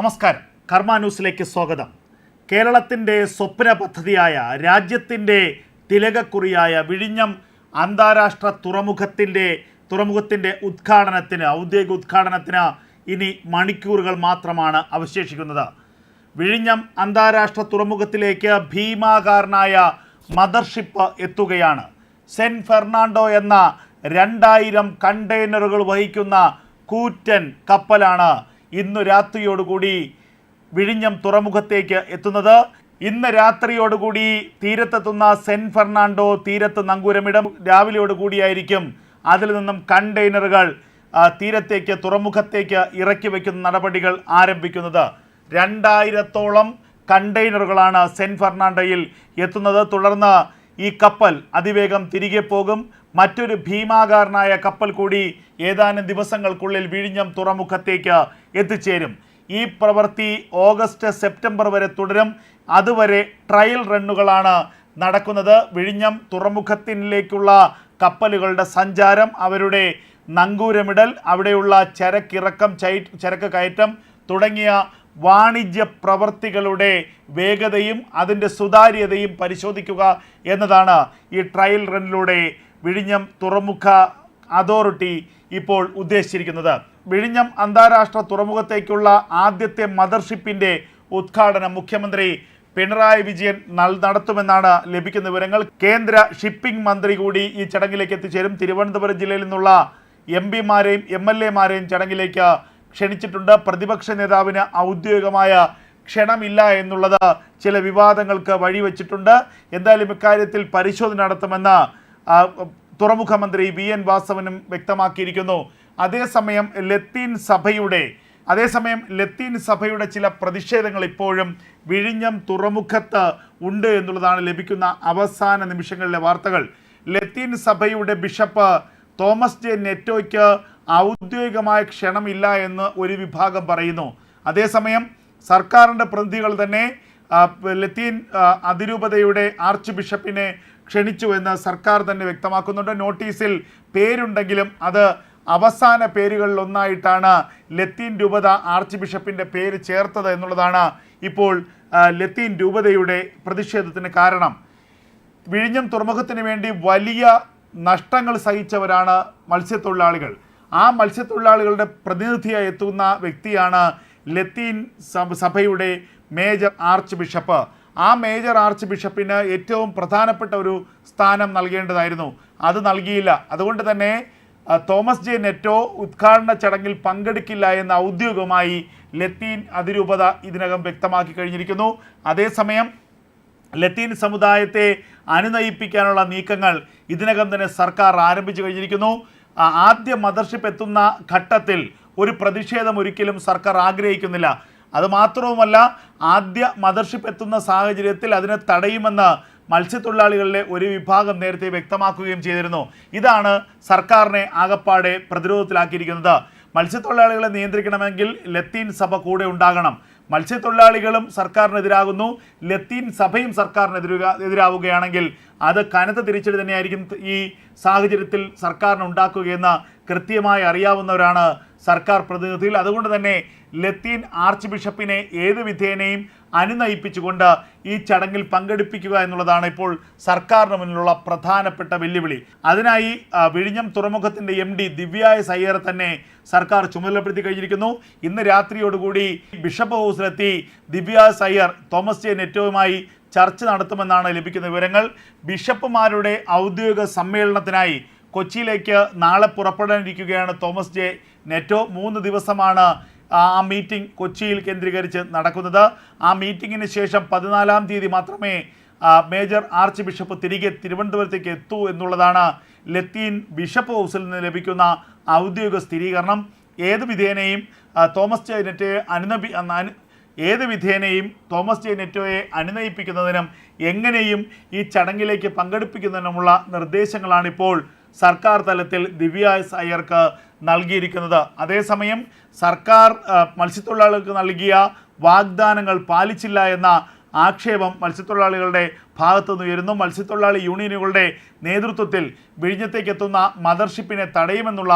നമസ്കാരം. കർമ്മ ന്യൂസിലേക്ക് സ്വാഗതം. കേരളത്തിന്റെ സ്വപ്ന പദ്ധതിയായ രാജ്യത്തിന്റെ തിലകക്കുറിയായ വിഴിഞ്ഞം അന്താരാഷ്ട്ര തുറമുഖത്തിന്റെ തുറമുഖത്തിന്റെ ഉദ്ഘാടനത്തിന് ഔദ്യോഗിക ഉദ്ഘാടനത്തിന് ഇനി മണിക്കൂറുകൾ മാത്രമാണ് അവശേഷിക്കുന്നത്. വിഴിഞ്ഞം അന്താരാഷ്ട്ര തുറമുഖത്തിലേക്ക് ഭീമാകാരനായ മദർഷിപ്പ് എത്തുകയാണ്. സെന്റ് ഫെർണാണ്ടോ എന്ന രണ്ടായിരം കണ്ടെയ്നറുകൾ വഹിക്കുന്ന കൂറ്റൻ കപ്പലാണ് ഇന്ന് രാത്രിയോടുകൂടി വിഴിഞ്ഞം തുറമുഖത്തേക്ക് എത്തുന്നത്. ഇന്ന് രാത്രിയോടുകൂടി തീരത്തെത്തുന്ന സെന്റ് ഫെർണാണ്ടോ തീരത്ത് നങ്കൂരമിടം. രാവിലെയോടുകൂടിയായിരിക്കും അതിൽ നിന്നും കണ്ടെയ്നറുകൾ തീരത്തേക്ക് തുറമുഖത്തേക്ക് ഇറക്കി വയ്ക്കുന്ന നടപടികൾ ആരംഭിക്കുന്നത്. രണ്ടായിരത്തോളം കണ്ടെയ്നറുകളാണ് സെൻ ഫെർണാണ്ടോയിൽ എത്തുന്നത്. തുടർന്ന് ഈ കപ്പൽ അതിവേഗം തിരികെ പോകും. മറ്റൊരു ഭീമാകാരനായ കപ്പൽ കൂടി ഏതാനും ദിവസങ്ങൾക്കുള്ളിൽ വിഴിഞ്ഞം തുറമുഖത്തേക്ക് എത്തിച്ചേരും. ഈ പ്രവൃത്തി ഓഗസ്റ്റ് സെപ്റ്റംബർ വരെ തുടരും. അതുവരെ ട്രയൽ റണ്ണുകളാണ് നടക്കുന്നത്. വിഴിഞ്ഞം തുറമുഖത്തിലേക്കുള്ള കപ്പലുകളുടെ സഞ്ചാരം അവരുടെ നങ്കൂരമിടൽ അവിടെയുള്ള ചരക്കിറക്കം ചരക്ക് കയറ്റം തുടങ്ങിയ വാണിജ്യ പ്രവർത്തികളുടെ വേഗതയും അതിന്റെ സുതാര്യതയും പരിശോധിക്കുക എന്നതാണ് ഈ ട്രയൽ റണ്ണിലൂടെ വിഴിഞ്ഞം തുറമുഖ അതോറിറ്റി ഇപ്പോൾ ഉദ്ദേശിച്ചിരിക്കുന്നത്. വിഴിഞ്ഞം അന്താരാഷ്ട്ര തുറമുഖത്തേക്കുള്ള ആദ്യത്തെ മദർഷിപ്പിന്റെ ഉദ്ഘാടനം മുഖ്യമന്ത്രി പിണറായി വിജയൻ നടത്തുമെന്നാണ് ലഭിക്കുന്ന വിവരങ്ങൾ. കേന്ദ്ര ഷിപ്പിംഗ് മന്ത്രി കൂടി ഈ ചടങ്ങിലേക്ക് എത്തിച്ചേരും. തിരുവനന്തപുരം ജില്ലയിൽ നിന്നുള്ള എം പിമാരെയും എം എൽ എമാരെയും ചടങ്ങിലേക്ക് ക്ഷണിച്ചിട്ടുണ്ട്. പ്രതിപക്ഷ നേതാവിന് ഔദ്യോഗികമായ ക്ഷണമില്ല എന്നുള്ളത് ചില വിവാദങ്ങൾക്ക് വഴിവെച്ചിട്ടുണ്ട്. എന്തായാലും ഇക്കാര്യത്തിൽ പരിശോധന നടത്തുമെന്ന് തുറമുഖമന്ത്രി തുറമുഖ മന്ത്രി വി എൻ വാസവനും വ്യക്തമാക്കിയിരിക്കുന്നു. അതേസമയം ലത്തീൻ സഭയുടെ അതേസമയം ലത്തീൻ സഭയുടെ ചില പ്രതിഷേധങ്ങൾ ഇപ്പോഴും വിഴിഞ്ഞം തുറമുഖത്ത് ഉണ്ട് എന്നുള്ളതാണ് ലഭിക്കുന്ന അവസാന നിമിഷങ്ങളിലെ വാർത്തകൾ. ലത്തീൻ സഭയുടെ ബിഷപ്പ് തോമസ് ജെ നെറ്റോയ്ക്ക് ഔദ്യോഗികമായ ക്ഷണമില്ല എന്ന് ഒരു വിഭാഗം പറയുന്നു. അതേസമയം സർക്കാരിന്റെ പ്രതിനിധികൾ തന്നെ ലത്തീൻ അതിരൂപതയുടെ ആർച്ച് ബിഷപ്പിനെ ക്ഷണിച്ചു എന്ന് സർക്കാർ തന്നെ വ്യക്തമാക്കുന്നുണ്ട്. നോട്ടീസിൽ പേരുണ്ടെങ്കിലും അത് അവസാന പേരുകളിൽ ഒന്നായിട്ടാണ് ലത്തീൻ രൂപത ആർച്ച് ബിഷപ്പിന്റെ പേര് ചേർത്തത് എന്നുള്ളതാണ് ഇപ്പോൾ ലത്തീൻ രൂപതയുടെ പ്രതിഷേധത്തിന് കാരണം. വിഴിഞ്ഞം തുറമുഖത്തിന് വേണ്ടി വലിയ നഷ്ടങ്ങൾ സഹിച്ചവരാണ് മത്സ്യത്തൊഴിലാളികൾ. ആ മത്സ്യത്തൊഴിലാളികളുടെ പ്രതിനിധിയായി എത്തുന്ന വ്യക്തിയാണ് ലത്തീൻ സഭയുടെ മേജർ ആർച്ച് ബിഷപ്പ്. ആ മേജർ ആർച്ച് ബിഷപ്പിന് ഏറ്റവും പ്രധാനപ്പെട്ട ഒരു സ്ഥാനം നൽകേണ്ടതായിരുന്നു. അത് നൽകിയില്ല. അതുകൊണ്ട് തന്നെ തോമസ് ജെ നെറ്റോ ഉദ്ഘാടന ചടങ്ങിൽ പങ്കെടുക്കില്ല എന്ന് ഔദ്യോഗികമായി ലത്തീൻ അതിരൂപത ഇതിനകം വ്യക്തമാക്കി കഴിഞ്ഞിരിക്കുന്നു. അതേസമയം ലത്തീൻ സമുദായത്തെ അനുനയിപ്പിക്കാനുള്ള നീക്കങ്ങൾ ഇതിനകം തന്നെ സർക്കാർ ആരംഭിച്ചു കഴിഞ്ഞിരിക്കുന്നു. ആദ്യ മദർഷിപ്പ് എത്തുന്ന ഘട്ടത്തിൽ ഒരു പ്രതിഷേധം ഒരിക്കലും സർക്കാർ ആഗ്രഹിക്കുന്നില്ല. അത് മാത്രവുമല്ല ആദ്യ മദർഷിപ്പ് എത്തുന്ന സാഹചര്യത്തിൽ അതിനെ തടയുമെന്ന് മത്സ്യത്തൊഴിലാളികളിലെ ഒരു വിഭാഗം നേരത്തെ വ്യക്തമാക്കുകയും ചെയ്തിരുന്നു. ഇതാണ് സർക്കാരിനെ ആകപ്പാടെ പ്രതിരോധത്തിലാക്കിയിരിക്കുന്നത്. മത്സ്യത്തൊഴിലാളികളെ നിയന്ത്രിക്കണമെങ്കിൽ ലത്തീൻ സഭ കൂടെ ഉണ്ടാകണം. മത്സ്യത്തൊഴിലാളികളും സർക്കാരിനെതിരാകുന്നു. ലത്തീൻ സഭയും സർക്കാരിനെതിരുക എതിരാവുകയാണെങ്കിൽ അത് കനത്ത തിരിച്ചടി തന്നെയായിരിക്കും ഈ സാഹചര്യത്തിൽ സർക്കാരിന് ഉണ്ടാക്കുകയെന്ന് കൃത്യമായി അറിയാവുന്നവരാണ് സർക്കാർ പ്രതിനിധികൾ. അതുകൊണ്ട് തന്നെ ലത്തീൻ ആർച്ച് ബിഷപ്പിനെ ഏത് വിധേനയും അനുനയിപ്പിച്ചുകൊണ്ട് ഈ ചടങ്ങിൽ പങ്കെടുപ്പിക്കുക എന്നുള്ളതാണ് ഇപ്പോൾ സർക്കാരിന് മുന്നിലുള്ള പ്രധാനപ്പെട്ട വെല്ലുവിളി. അതിനായി വിഴിഞ്ഞം തുറമുഖത്തിന്റെ എം ഡി ദിവ്യായ സയ്യർ തന്നെ സർക്കാർ ചുമതലപ്പെടുത്തി കഴിഞ്ഞിരിക്കുന്നു. ഇന്ന് രാത്രിയോടുകൂടി ബിഷപ്പ് ഹൗസിലെത്തി ദിവ്യ സയ്യർ തോമസ് ജെ നെറ്റോയുമായി ചർച്ച നടത്തുമെന്നാണ് ലഭിക്കുന്ന വിവരങ്ങൾ. ബിഷപ്പുമാരുടെ ഔദ്യോഗിക സമ്മേളനത്തിനായി കൊച്ചിയിലേക്ക് നാളെ പുറപ്പെടാനിരിക്കുകയാണ് തോമസ് ജെ നെറ്റോ. മൂന്ന് ദിവസമാണ് ആ മീറ്റിംഗ് കൊച്ചിയിൽ കേന്ദ്രീകരിച്ച് നടക്കുന്നത്. ആ മീറ്റിങ്ങിന് ശേഷം പതിനാലാം തീയതി മാത്രമേ മേജർ ആർച്ച് ബിഷപ്പ് തിരികെ തിരുവനന്തപുരത്തേക്ക് എത്തൂ എന്നുള്ളതാണ് ലത്തീൻ ബിഷപ്പ് ഹൗസിൽ നിന്ന് ലഭിക്കുന്ന ഔദ്യോഗിക സ്ഥിരീകരണം. ഏത് വിധേനയും തോമസ് ജെ നെറ്റോയെ അനുനപി അനു ഏത് വിധേനയും തോമസ് ജെ നെറ്റോയെ അനുനയിപ്പിക്കുന്നതിനും എങ്ങനെയും ഈ ചടങ്ങിലേക്ക് പങ്കെടുപ്പിക്കുന്നതിനുമുള്ള നിർദ്ദേശങ്ങളാണിപ്പോൾ സർക്കാർ തലത്തിൽ ദിവ്യ എസ് അയ്യർക്ക് നൽകിയിരിക്കുന്നത്. അതേസമയം സർക്കാർ മത്സ്യത്തൊഴിലാളികൾക്ക് നൽകിയ വാഗ്ദാനങ്ങൾ പാലിച്ചില്ല എന്ന ആക്ഷേപം മത്സ്യത്തൊഴിലാളികളുടെ ഭാഗത്തുനിന്ന് ഉയരുന്നു. മത്സ്യത്തൊഴിലാളി യൂണിയനുകളുടെ നേതൃത്വത്തിൽ വിഴിഞ്ഞത്തേക്ക് എത്തുന്ന മദർഷിപ്പിനെ തടയുമെന്നുള്ള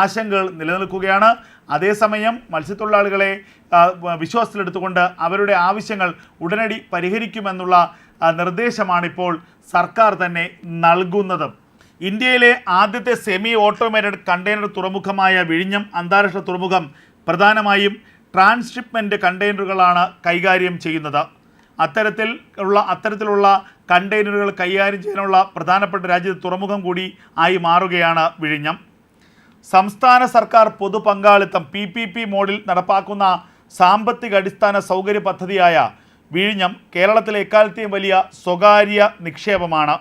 ആശങ്കകൾ നിലനിൽക്കുകയാണ്. അതേസമയം മത്സ്യത്തൊഴിലാളികളെ വിശ്വാസത്തിലെടുത്തുകൊണ്ട് അവരുടെ ആവശ്യങ്ങൾ ഉടനടി പരിഹരിക്കുമെന്നുള്ള നിർദ്ദേശമാണിപ്പോൾ സർക്കാർ തന്നെ നൽകുന്നത്. ഇന്ത്യയിലെ ആദ്യത്തെ സെമി ഓട്ടോമേറ്റഡ് കണ്ടെയ്നർ തുറമുഖമായ വിഴിഞ്ഞം അന്താരാഷ്ട്ര തുറമുഖം പ്രധാനമായും ട്രാൻസ്ഷിപ്മെന്റ് കണ്ടെയ്നറുകളാണ് കൈകാര്യം ചെയ്യുന്നത്. അത്തരത്തിൽ ഉള്ള അത്തരത്തിലുള്ള കണ്ടെയ്നറുകൾ കൈകാര്യം ചെയ്യാനുള്ള പ്രധാനപ്പെട്ട രാജ്യത്തെ തുറമുഖം കൂടി ആയി മാറുകയാണ് വിഴിഞ്ഞം. സംസ്ഥാന സർക്കാർ പൊതു പങ്കാളിത്തം പി പി പി മോഡിൽ നടപ്പാക്കുന്ന സാമ്പത്തിക അടിസ്ഥാന സൗകര്യ പദ്ധതിയായ വിഴിഞ്ഞം കേരളത്തിലെ എക്കാലത്തെയും വലിയ സ്വകാര്യ നിക്ഷേപമാണ്.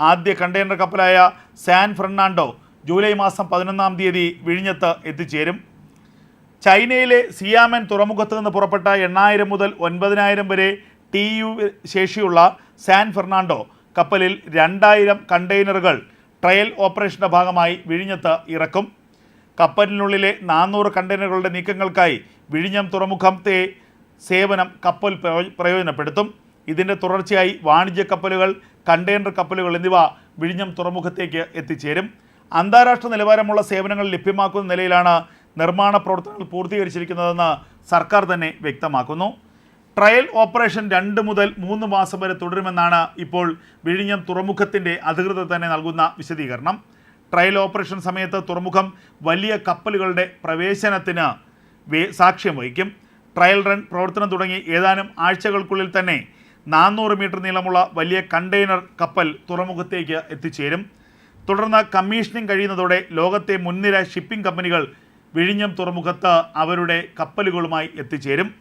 ആദ്യ കണ്ടെയ്നർ കപ്പലായ സാൻ ഫെർണാണ്ടോ ജൂലൈ മാസം പതിനൊന്നാം തീയതി വിഴിഞ്ഞത്ത് എത്തിച്ചേരും. ചൈനയിലെ സിയാമൻ തുറമുഖത്ത് നിന്ന് പുറപ്പെട്ട എണ്ണായിരം മുതൽ ഒൻപതിനായിരം വരെ ടി യു ശേഷിയുള്ള സാൻ ഫെർണാണ്ടോ കപ്പലിൽ രണ്ടായിരം കണ്ടെയ്നറുകൾ ട്രയൽ ഓപ്പറേഷന്റെ ഭാഗമായി വിഴിഞ്ഞത്ത് ഇറക്കും. കപ്പലിനുള്ളിലെ നാനൂറ് കണ്ടെയ്നറുകളുടെ നീക്കങ്ങൾക്കായി വിഴിഞ്ഞം തുറമുഖത്തെ സേവനം കപ്പൽ പ്രയോജനപ്പെടുത്തും. ഇതിന്റെ തുടർച്ചയായി വാണിജ്യ കപ്പലുകൾ കണ്ടെയ്നർ കപ്പലുകൾ എന്നിവ വിഴിഞ്ഞം തുറമുഖത്തേക്ക് എത്തിച്ചേരും. അന്താരാഷ്ട്ര നിലവാരമുള്ള സേവനങ്ങൾ ലഭ്യമാക്കുന്ന നിലയിലാണ് നിർമ്മാണ പ്രവർത്തനങ്ങൾ പൂർത്തീകരിച്ചിരിക്കുന്നതെന്ന് സർക്കാർ തന്നെ വ്യക്തമാക്കുന്നു. ട്രയൽ ഓപ്പറേഷൻ രണ്ട് മുതൽ മൂന്ന് മാസം വരെ തുടരുമെന്നാണ് ഇപ്പോൾ വിഴിഞ്ഞം തുറമുഖത്തിന്റെ അധികൃതർ തന്നെ നൽകുന്ന വിശദീകരണം. ട്രയൽ ഓപ്പറേഷൻ സമയത്ത് തുറമുഖം വലിയ കപ്പലുകളുടെ പ്രവേശനത്തിന് സാക്ഷ്യം വഹിക്കും. ട്രയൽ റൺ പ്രവർത്തനം തുടങ്ങി ഏതാനും ആഴ്ചകൾക്കുള്ളിൽ തന്നെ നാനൂറ് മീറ്റർ നീളമുള്ള വലിയ കണ്ടെയ്നർ കപ്പൽ തുറമുഖത്തേക്ക് എത്തിച്ചേരും. തുടർന്ന് കമ്മീഷനിങ് കഴിയുന്നതോടെ ലോകത്തെ മുൻനിര ഷിപ്പിംഗ് കമ്പനികൾ വിഴിഞ്ഞം തുറമുഖത്ത് അവരുടെ കപ്പലുകളുമായി എത്തിച്ചേരും.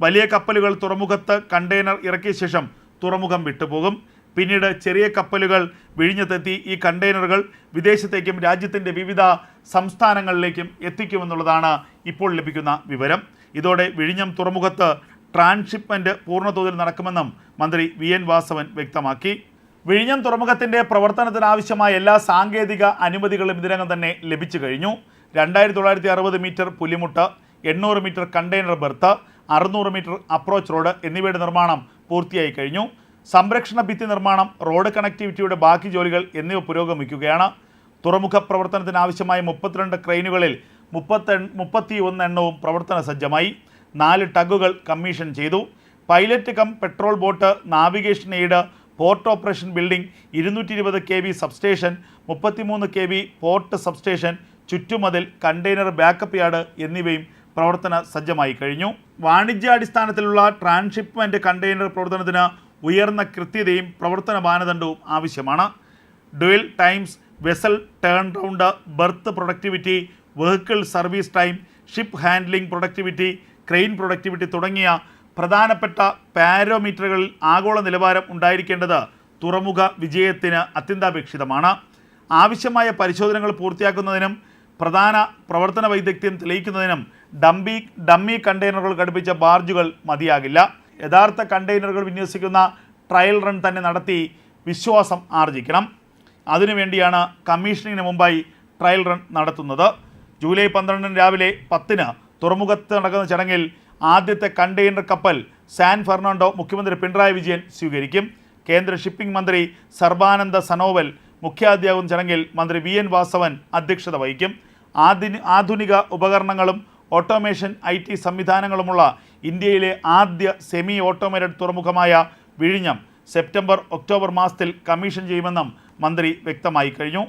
വലിയ കപ്പലുകൾ തുറമുഖത്ത് കണ്ടെയ്നർ ഇറക്കിയ ശേഷം തുറമുഖം വിട്ടുപോകും. പിന്നീട് ചെറിയ കപ്പലുകൾ വിഴിഞ്ഞത്തെത്തി ഈ കണ്ടെയ്നറുകൾ വിദേശത്തേക്കും രാജ്യത്തിന്റെ വിവിധ സംസ്ഥാനങ്ങളിലേക്കും എത്തിക്കുമെന്നുള്ളതാണ് ഇപ്പോൾ ലഭിക്കുന്ന വിവരം. ഇതോടെ വിഴിഞ്ഞം തുറമുഖത്ത് ട്രാൻസ്ഷിപ്മെന്റ് പൂർണതോതിൽ നടക്കുമെന്നും മന്ത്രി വി എൻ വാസവൻ വ്യക്തമാക്കി. വിഴിഞ്ഞം തുറമുഖത്തിന്റെ പ്രവർത്തനത്തിനാവശ്യമായ എല്ലാ സാങ്കേതിക അനുമതികളും ഇതിനകം തന്നെ ലഭിച്ചു കഴിഞ്ഞു. രണ്ടായിരത്തി തൊള്ളായിരത്തി അറുപത് മീറ്റർ പുലിമുട്ട് എണ്ണൂറ് മീറ്റർ കണ്ടെയ്നർ ബെർത്ത് അറുന്നൂറ് മീറ്റർ അപ്രോച്ച് റോഡ് എന്നിവയുടെ നിർമ്മാണം പൂർത്തിയായി കഴിഞ്ഞു. സംരക്ഷണ ഭിത്തി നിർമ്മാണം റോഡ് കണക്ടിവിറ്റിയുടെ ബാക്കി ജോലികൾ എന്നിവ പുരോഗമിക്കുകയാണ്. തുറമുഖ പ്രവർത്തനത്തിനാവശ്യമായ മുപ്പത്തിരണ്ട് ക്രെയിനുകളിൽ മുപ്പത്തെ മുപ്പത്തി ഒന്ന് എണ്ണവും പ്രവർത്തന സജ്ജമായി. നാല് ടഗുകൾ കമ്മീഷൻ ചെയ്തു. Pilot cum petrol boat navigation aid port operation building ഇരുന്നൂറ്റി ഇരുപത് കെ വി സബ്സ്റ്റേഷൻ മുപ്പത്തിമൂന്ന് കെ വി പോർട്ട് സബ്സ്റ്റേഷൻ ചുറ്റുമതിൽ കണ്ടെയ്നർ ബാക്കപ്പ് യാർഡ് എന്നിവയും പ്രവർത്തന സജ്ജമായി കഴിഞ്ഞു. വാണിജ്യാടിസ്ഥാനത്തിലുള്ള ട്രാൻസ്ഷിപ്മെന്റ് കണ്ടെയ്നർ പ്രവർത്തനത്തിന് ഉയർന്ന കൃത്യതയും പ്രവർത്തന മാനദണ്ഡവും ആവശ്യമാണ്. Dual times vessel turn round berth productivity vehicle service time ship handling productivity crane productivity തുടങ്ങിയ പ്രധാനപ്പെട്ട പാരോമീറ്ററുകളിൽ ആഗോള നിലവാരം ഉണ്ടായിരിക്കേണ്ടത് തുറമുഖ വിജയത്തിന് അത്യന്താപേക്ഷിതമാണ്. ആവശ്യമായ പരിശോധനകൾ പൂർത്തിയാക്കുന്നതിനും പ്രധാന പ്രവർത്തന വൈദഗ്ധ്യം തെളിയിക്കുന്നതിനും ഡംബി ഡമ്മി കണ്ടെയ്നറുകൾ ഘടിപ്പിച്ച ബാർജുകൾ മതിയാകില്ല. യഥാർത്ഥ കണ്ടെയ്നറുകൾ വിന്യസിക്കുന്ന ട്രയൽ റൺ തന്നെ നടത്തി വിശ്വാസം ആർജിക്കണം. അതിനുവേണ്ടിയാണ് കമ്മീഷനിങ്ങിന് മുമ്പായി ട്രയൽ റൺ നടത്തുന്നത്. ജൂലൈ പന്ത്രണ്ടിന് രാവിലെ പത്തിന് തുറമുഖത്ത് നടക്കുന്ന ചടങ്ങിൽ ആദ്യത്തെ കണ്ടെയ്നർ കപ്പൽ സാൻ ഫെർണാണ്ടോ മുഖ്യമന്ത്രി പിണറായി വിജയൻ സ്വീകരിക്കും. കേന്ദ്ര ഷിപ്പിംഗ് മന്ത്രി സർബാനന്ദ സനോവൽ മുഖ്യാധ്യാപകൻ ചടങ്ങിൽ മന്ത്രി വി എൻ വാസവൻ അധ്യക്ഷത വഹിക്കും. ആധുനി ആധുനിക ഉപകരണങ്ങളും ഓട്ടോമേഷൻ ഐ ടി സംവിധാനങ്ങളുമുള്ള ഇന്ത്യയിലെ ആദ്യ സെമി ഓട്ടോമേറ്റഡ് തുറമുഖമായ വിഴിഞ്ഞം സെപ്റ്റംബർ ഒക്ടോബർ മാസത്തിൽ കമ്മീഷൻ ചെയ്യുമെന്നും മന്ത്രി വ്യക്തമായി കഴിഞ്ഞു.